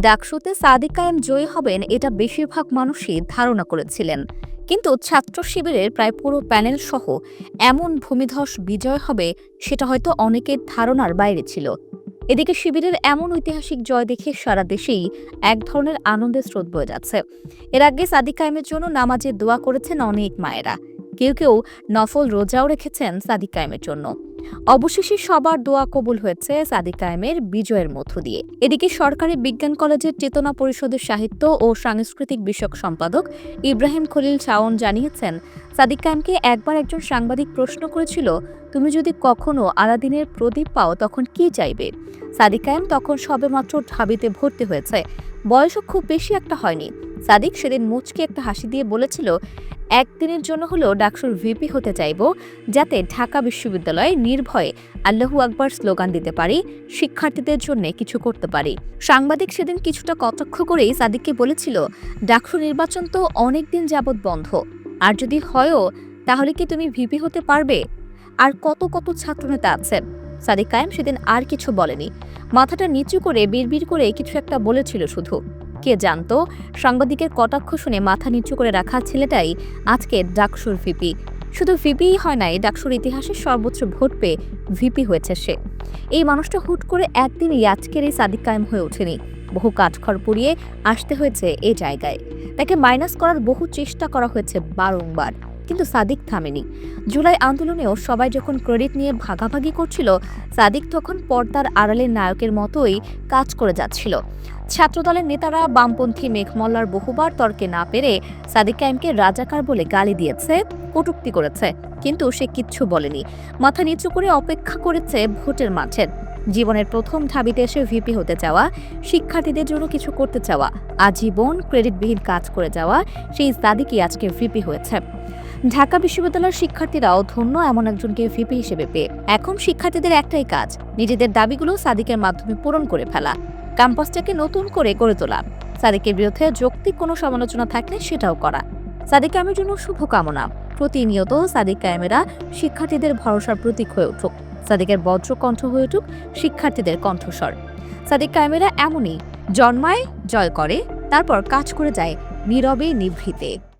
ডাকসুতে সাদিক কায়েম জয়ী হবেন এটা বেশিরভাগ মানুষই ধারণা করেছিলেন। কিন্তু ছাত্র শিবিরের প্রায় পুরো প্যানেল সহ এমন ভূমিধস বিজয় হবে সেটা হয়তো অনেকের ধারণার বাইরে ছিল। এদিকে শিবিরের এমন ঐতিহাসিক জয় দেখে সারা দেশেই এক ধরনের আনন্দের স্রোত বয়ে যাচ্ছে। এর আগে সাদিক কায়েমের জন্য নামাজে দোয়া করেছেন অনেক মায়েরা। কেউ কেউ নফল রোজাও রেখেছেন সাদিক কায়েমের জন্য। অবশেষে সবার দোয়া কবুল হয়েছে সাদিক কায়েমের বিজয়ের মধ্য দিয়ে। এদিকে সরকারি বিজ্ঞান কলেজের চেতনা পরিষদের সাহিত্য ও সাংস্কৃতিক বিষয়ক সম্পাদক ইব্রাহিম খলিল শাওন জানিয়েছেন, সাদিক কায়েমকে একবার একজন সাংবাদিক প্রশ্ন করেছিল, তুমি যদি কখনো আলাদিনের প্রদীপ পাও, তখন কি চাইবে? সাদিক কায়েম তখন সবেমাত্র ঢাবিতে ভর্তি হয়েছে। বয়সও খুব বেশি একটা হয়নি। সাদিক সেদিন মুচকে একটা হাসি দিয়ে বলেছিল, একদিনের জন্য হলেও ডাকসুর ভিপি হতে চাইব, যাতে ঢাকা বিশ্ববিদ্যালয়ে নির্ভয়ে আল্লাহু আকবার স্লোগান দিতে পারি, শিক্ষার্থীদের জন্য কিছু করতে পারি। সাংবাদিক সেদিন কিছুটা কটাক্ষ করেই সাদিককে বলেছিল, ডাকসু নির্বাচন তো অনেক দিন যাবৎ বন্ধ, আর যদি হয়ও, তাহলে কি তুমি ভিপি হতে পারবে? আর কত কত ছাত্রনেতা আছেন সাদিক কায়েম সেদিন আর কিছু বলেনি। মাথাটা নিচু করে বিড়বিড় করে কিছু একটা বলেছিল শুধু। কে জানত? সাংবাদিকের কটাক্ষ শুনে মাথা নিচু করে রাখা ছেলেটাই আজকে ডাকসুর ভিপি। শুধু ভিপিই হয় নাই, ডাকসুর ইতিহাসে সর্বোচ্চ ভোট পেয়ে ভিপি হয়েছে সে। এই মানুষটা হুট করে একদিনই আজকের এই সাদিক কায়েম হয়ে ওঠেনি। বহু কাঠখড় পুড়িয়ে আসতে হয়েছে এই জায়গায়। তাকে মাইনাস করার বহু চেষ্টা করা হয়েছে বারংবার। কিন্তু সাদিক থামেনি। জুলাই আন্দোলনেও সবাই যখন ক্রেডিট নিয়ে ভাগাভাগি করছিল, সাদিক তখন পর্দার আড়ালের নায়কের মতোই কাজ করে যাচ্ছিল। ছাত্রদলের নেতারা বামপন্থী মেঘমল্লার বহুবার তর্কে না পেরে সাদিক কায়েমকে রাজাকার বলে গালি দিয়েছে, কটুক্তি করেছে, কিন্তু সে কিচ্ছু বলেনি। মাথা নিচু করে অপেক্ষা করেছে ভোটের মাঠের জীবনের প্রথম ঢাবিতে এসে ভিপি হতে চাওয়া, শিক্ষার্থীদের জন্য কিছু করতে চাওয়া, আজীবন ক্রেডিটবিহীন কাজ করে যাওয়া সেই সাদিকই আজকে ভিপি হয়েছে। ঢাকা বিশ্ববিদ্যালয়ের শিক্ষার্থীরাও ধন্য এমন একজনকে ভিপি হিসেবে পেয়ে। এখন শিক্ষার্থীদের একটাই কাজ, নিজেদের দাবিগুলো সাদিকের মাধ্যমে পূরণ করে ফেলা। ক্যাম্পাসটাকে নতুন করে গড়ে তোলা। সাদিকের বিরুদ্ধে যৌক্তিক কোনো সমালোচনা থাকলে সেটাও করা। সাদিক কায়েমের জন্য শুভকামনা। প্রতিনিয়ত সাদিক কায়েমেরা শিক্ষার্থীদের ভরসার প্রতীক হয়ে উঠুক। সাদিকের বজ্র কণ্ঠ হয়ে উঠুক শিক্ষার্থীদের কণ্ঠস্বর। সাদিক কায়েমেরা এমনই, জন্মায়, জয় করে, তারপর কাজ করে যায় নীরবে নিভৃতে।